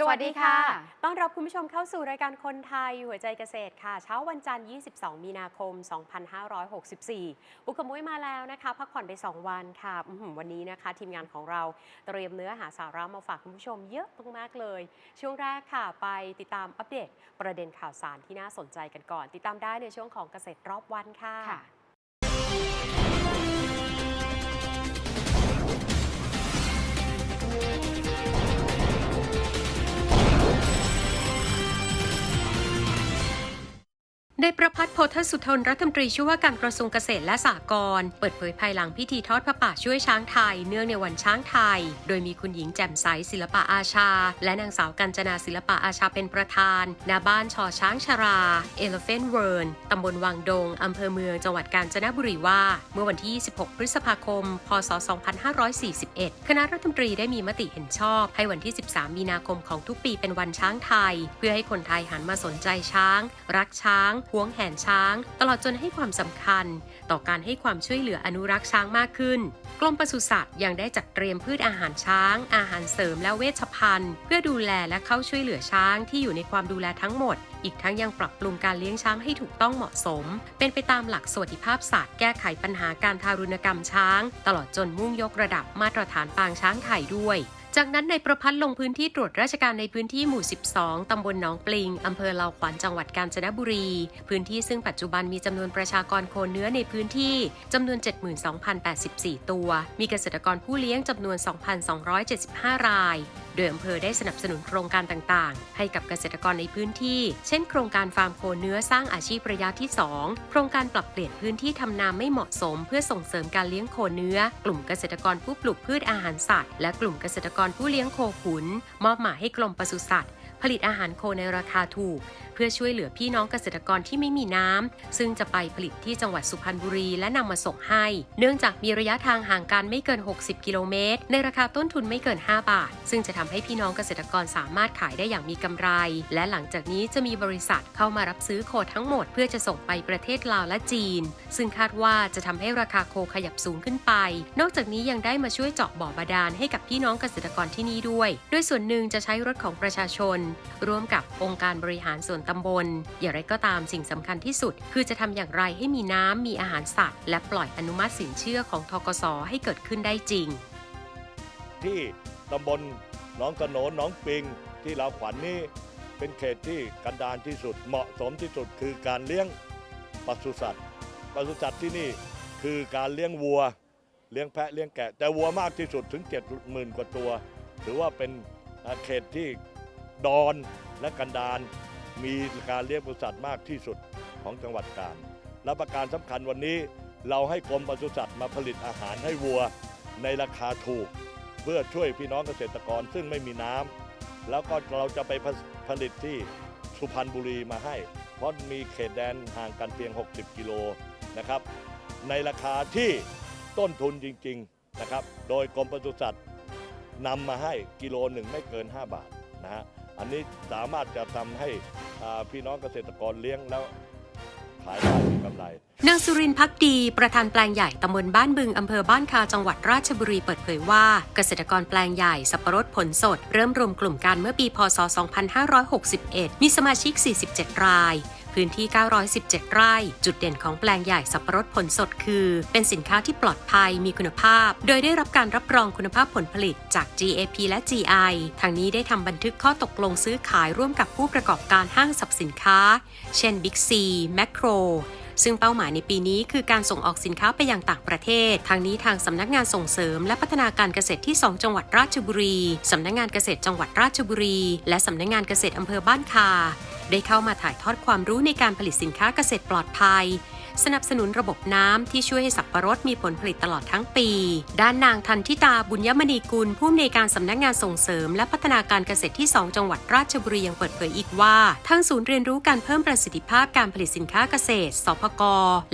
สวัสดีค่ะ ต้อนรับคุณผู้ชมเข้าสู่รายการคนไทยหัวใจเกษตรค่ะ เช้าวันจันทร์ 22 มีนาคม 2564บุกขมุ้ยมาแล้วนะคะ พักผ่อนไป 2 วันค่ะอื้อหือวันนี้นะคะ ทีมงานของเราเตรียมเนื้อหาสาระมาฝากคุณผู้ชมเยอะมากๆเลย ช่วงแรกค่ะ ไปติดตามอัปเดตประเด็นข่าวสารที่น่าสนใจกันก่อน ติดตามได้ในช่วงของเกษตรรอบวันค่ะในประพัฒน์โพธสุทนรัฐมนตรีช่วยว่าการกระทรวงเกษตรและสหกรณ์เปิดเผยภายหลังพิธีทอดพระป่าช่วยช้างไทย เนื่องในวันช้างไทย โดยมีคุณหญิงแจ่มใสศิลปะอาชา และนางสาวกัญจนาศิลปะอาชาเป็นประธานณบ้านชอช้างชรา เอลเฟนเวิร์นตำบลวังดง อำเภอเมืองจังหวัดกาญจนบุรีว่า เมื่อวันที่ 26 พฤษภาคม พศ 2541 คณะรัฐมนตรีได้มีมติเห็นชอบ ให้วันที่ 13 มีนาคมของทุกปีเป็นวันช้างไทย เพื่อให้คนไทยหันมาสนใจช้าง รักช้างวงแหนช้าง ตลอดจนให้ความสำคัญ ต่อการให้ความช่วยเหลืออนุรักษ์ช้างมากขึ้น กรมปศุสัตว์ยังได้จัดเตรียมพืชอาหารช้าง อาหารเสริมและเวชภัณฑ์ เพื่อดูแลและเข้าช่วยเหลือช้างที่อยู่ในความดูแลทั้งหมด อีกทั้งยังปรับปรุงการเลี้ยงช้างให้ถูกต้องเหมาะสม เป็นไปตามหลักสวัสดิภาพสัตว์แก้ไขปัญหาการทารุณกรรมช้าง ตลอดจนมุ่งยกระดับมาตรฐานปางช้างไทยด้วย จากนั้นในายประพัฒน์ลงพื้นที่ตรวจราชการในพื้นที่หมู่ 12 ตำบลหนองปลิง อำเภอลาวขวัญ จังหวัดกาญจนบุรี พื้นที่ซึ่งปัจจุบันมีจำนวนประชากรโคเนื้อในพื้นที่จำนวน 72,084 ตัว มีเกษตรกรผู้เลี้ยงจำนวน 2,275 ราย โดยอำเภอได้สนับสนุนโครงการต่างๆ ให้กับเกษตรกรในพื้นที่ เช่นโครงการฟาร์มโคเนื้อสร้างอาชีพระยะที่ 2 โครงการปรับเปลี่ยนพื้นที่ทำนาไม่เหมาะสม เพื่อส่งเสริมการเลี้ยงโคเนื้อ กลุ่มเกษตรกรผู้ปลูกพืชอาหารสัตว์ และกลุ่มเกษตรกรผู้เลี้ยงโคขุน มอบหมายให้กรมปศุสัตว์ ผลิตอาหารโคในราคาถูก เพื่อช่วยเหลือพี่น้องเกษตรกรที่ไม่มีน้ำ ซึ่งจะไปผลิตที่จังหวัดสุพรรณบุรีและนำมาส่งให้ เนื่องจากมีระยะทางห่างกันไม่เกิน 60 กิโลเมตร ในราคาต้นทุนไม่เกิน 5 บาท ซึ่งจะทำให้พี่น้องเกษตรกรสามารถขายได้อย่างมีกำไร และหลังจากนี้จะมีบริษัทเข้ามารับซื้อโคทั้งหมด เพื่อจะส่งไปประเทศลาวและจีน ซึ่งคาดว่าจะทำให้ราคาโคขยับสูงขึ้นไป นอกจากนี้ยังได้มาช่วยเจาะบ่อบาดาลให้กับพี่น้องเกษตรกรที่นี่ด้วย โดยส่วนหนึ่งจะใช้รถของประชาชนร่วมกับองค์การบริหารส่วนตำบล อย่างไรก็ตามสิ่งสำคัญที่สุด คือจะทำอย่างไรให้มีน้ำมีอาหารสัตว์ และปล่อยอนุมัติสินเชื่อของทกสให้เกิดขึ้นได้จริง ที่ตำบลหนองกระโหนนหนองปิง ที่ลาวขวัญนี่เป็นเขตที่กันดารที่สุดเหมาะสมที่สุดคือการเลี้ยงปศุสัตว์ปศุสัตว์ที่นี่คือการเลี้ยงวัว เลี้ยงแพะเลี้ยงแกะ แต่วัวมากที่สุดถึง 70,000 กว่าตัว ถือว่าเป็นเขตที่ ดอนและกันดารมีการเลี้ยงปศุสัตว์มากที่สุดของจังหวัดกาญและประการสำคัญวันนี้เราให้กรมปศุสัตว์มาผลิตอาหารให้วัวในราคาถูก เพื่อช่วยพี่น้องเกษตรกรซึ่งไม่มีน้ำแล้วก็เราจะไปผลิตที่สุพรรณบุรีมาให้ เพราะมีเขตแดนห่างกันเพียง 60 กิโลนะครับ ในราคาที่ต้นทุนจริงๆนะครับ โดยกรมปศุสัตว์นำมาให้กิโลหนึ่งไม่เกิน 5 บาทนะฮะ อันนี้สามารถจะทำให้พี่น้องเกษตรกรเลี้ยงแล้วขายได้มีกำไร นางสุรินพักดี ประธานแปลงใหญ่ตำบลบ้านบึงอำเภอบ้านคาจังหวัดราชบุรีเปิดเผยว่า เกษตรกรแปลงใหญ่สับปะรดผลสด เริ่มรวมกลุ่มกันเมื่อปีพศ 2561 มีสมาชิก 47 ราย พื้นที่ 917 ไร่ จุดเด่นของแปลงใหญ่สับปะรดผลสดคือ เป็นสินค้าที่ปลอดภัยมีคุณภาพ โดยได้รับการรับรองคุณภาพผลผลิตจาก GAP และ GI ทางนี้ได้ทำบันทึกข้อตกลงซื้อขายร่วมกับผู้ประกอบการห้างสรรพสินค้า เช่น Big C Macro ซึ่งเป้าหมายในปีนี้คือการส่งออกสินค้าไปยังต่างประเทศ ทางนี้ทางสำนักงานส่งเสริม และพัฒนาการเกษตรที่ 2 จังหวัดราชบุรี สำนักงานเกษตรจังหวัดราชบุรี และสำนักงานเกษตรอำเภอบ้านคา ได้เข้ามาถ่ายทอดความรู้ในการผลิตสินค้าเกษตรปลอดภัย สนับสนุนระบบน้ำที่ช่วยให้สับปะรดมีผลผลิตตลอดทั้งปี ด้านนางทันทิตาบุญยมณีกุลผู้อำนวยการสำนักงานส่งเสริม และพัฒนาการเกษตรที่ 2 จังหวัดราชบุรียังเปิดเผยอีกว่าทางศูนย์เรียนรู้การเพิ่มประสิทธิภาพการผลิตสินค้าเกษตร สพก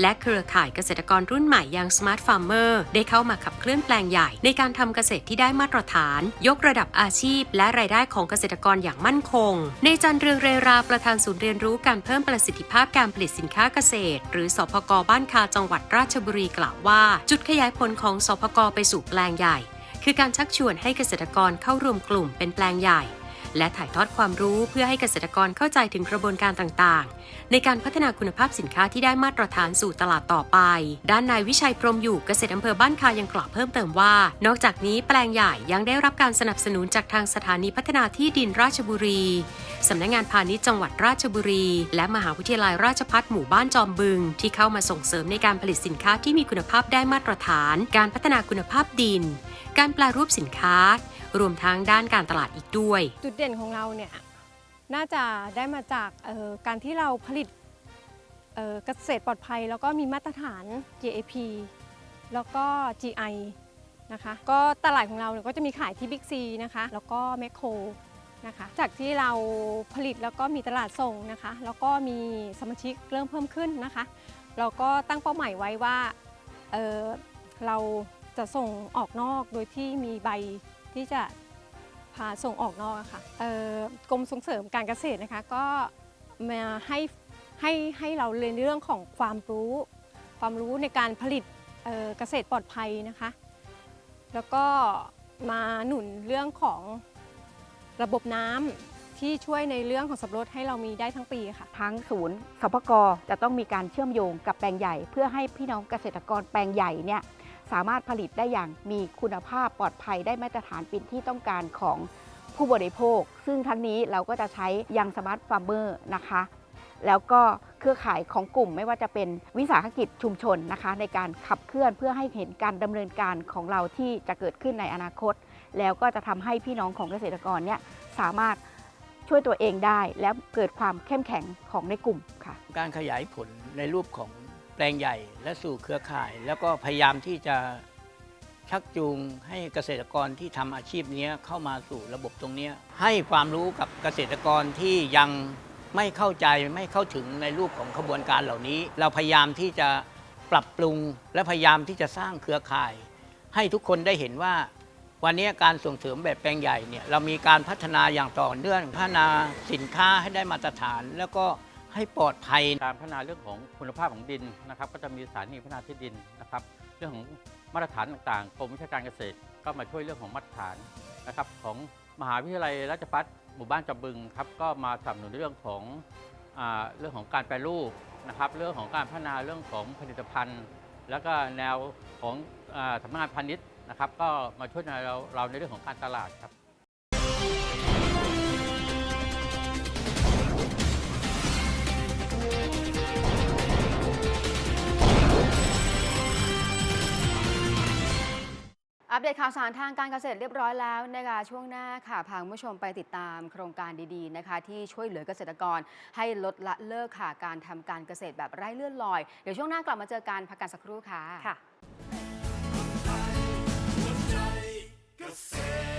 และเครือข่ายเกษตรกรรุ่นใหม่อย่าง Smart Farmer ได้เข้ามาขับเคลื่อนแปลงใหญ่ ในการทำเกษตรที่ได้มาตรฐาน ยกระดับอาชีพ และรายได้ของเกษตรกรอย่างมั่นคง ในจันเรืองเรราประธานศูนย์เรียนรู้การเพิ่มประสิทธิภาพการผลิตสินค้าเกษตร หรือสพพกบ้านคาจังหวัดราชบุรีกล่าวว่า จุดขยายผลของสพกไปสู่แปลงใหญ่ คือการชักชวนให้เกษตรกรเข้ารวมกลุ่มเป็นแปลงใหญ่ และถ่ายทอดความรู้เพื่อให้เกษตรกรเข้าใจถึงกระบวนการต่างๆ ในการพัฒนาคุณภาพสินค้าที่ได้มาตรฐานสู่ตลาดต่อไป ด้านนายวิชัยพรมอยู่เกษตรอำเภอบ้านคายังกล่าวเพิ่มเติมว่า นอกจากนี้แปลงใหญ่ยังได้รับการสนับสนุนจากทางสถานีพัฒนาที่ดินราชบุรีสำนักงานพาณิชย์จังหวัดราชบุรี และมหาวิทยาลัยราชภัฏหมู่บ้านจอมบึง ที่เข้ามาส่งเสริมในการผลิตสินค้าที่มีคุณภาพได้มาตรฐาน การพัฒนาคุณภาพดิน การแปลรูปสินค้า รวมทั้งด้านการตลาดอีกด้วย จุดเด่นของเราเนี่ยน่าจะได้มาจากออการที่เราผลิตเเกษตรปลอดภัย แล้วก็มีมาตรฐาน GAP แล้วก็ GI นะคะ ก็ตลาดของเราเนี่ยก็จะมีขายที่ Big C นะคะ แล้วก็แมคโครนะคะ จากที่เราผลิตแล้วก็มีตลาดส่งนะคะ แล้วก็มีสมาชิกเริ่มเพิ่มขึ้นนะคะ เราก็ตั้งเป้าหมายไว้ว่าเเราจะส่งออกนอกโดยที่มีใบ ที่จะพาส่งออกนอกอะค่ะกรมส่งเสริมการเกษตรนะคะก็มาให้ให้ให้เราเรียนเรื่องของความรู้ ความรู้ในการผลิตเเกษตรปลอดภัยนะคะ แล้วก็มาหนุนเรื่องของระบบน้ำที่ช่วยในเรื่องของสับปะรดให้เรามีได้ทั้งปีค่ะ ทั้งศูนย์สปกจะต้องมีการเชื่อมโยงกับแปลงใหญ่ เพื่อให้พี่น้องเกษตรกรแปลงใหญ่เนี่ย สามารถผลิตได้อย่างมีคุณภาพปลอดภัยได้มาตรฐานเป็นที่ต้องการของผู้บริโภค ซึ่งทั้งนี้เราก็จะใช้ยังสมาร์ทฟาร์มเมอร์นะคะ แล้วก็เครือข่ายของกลุ่มไม่ว่าจะเป็นวิสาหกิจชุมชนนะคะ ในการขับเคลื่อนเพื่อให้เห็นการดำเนินการของเราที่จะเกิดขึ้นในอนาคต แล้วก็จะทำให้พี่น้องของเกษตรกรเนี่ยสามารถช่วยตัวเองได้ และเกิดความเข้มแข็งของในกลุ่มค่ะ การขยายผลในรูปของ แปลงใหญ่และสู่เครือข่าย แล้วก็พยายามที่จะชักจูงให้เกษตรกรที่ทำอาชีพนี้เข้ามาสู่ระบบตรงนี้ ให้ความรู้กับเกษตรกรที่ยังไม่เข้าใจไม่เข้าถึงในรูปของขบวนการเหล่านี้ เราพยายามที่จะปรับปรุงและพยายามที่จะสร้างเครือข่าย ให้ทุกคนได้เห็นว่า วันนี้การส่งเสริมแบบแปลงใหญ่เนี่ยเรามีการพัฒนาอย่างต่อเนื่องพัฒนาสินค้าให้ได้มาตรฐาน แล้วก็ ให้ปลอดภัยการพัฒนาเรื่องของคุณภาพของดินนะครับ ก็จะมีสถานีพัฒนาที่ดินนะครับ เรื่องของมาตรฐานต่างๆกรมวิชาการเกษตร ก็มาช่วยเรื่องของมาตรฐานนะครับ ของมหาวิทยาลัยราชภัฏหมู่บ้านจอมบึงครับก็มาสนับสนุนเรื่องของเรื่องของการแปรรูปนะครับ เรื่องของการพัฒนาเรื่องของผลิตภัณฑ์ แล้วก็แนวของสำนักงานพาณิชย์นะครับ ก็มาช่วยเราเราในเรื่องของการตลาดครับ อัปเดตข่าวสารทางการเกษตรเรียบร้อยแล้วนะคะช่วงหน้าค่ะพาคุณผู้ชมไปติดตามโครงการดีๆนะคะ ที่ช่วยเหลือเกษตรกร ให้ลดละเลิกค่ะการทำการเกษตรแบบไร้เลื่อนลอย เดี๋ยวช่วงหน้ากลับมาเจอกันพักกันสักครู่ค่ะค่ะ เกษตร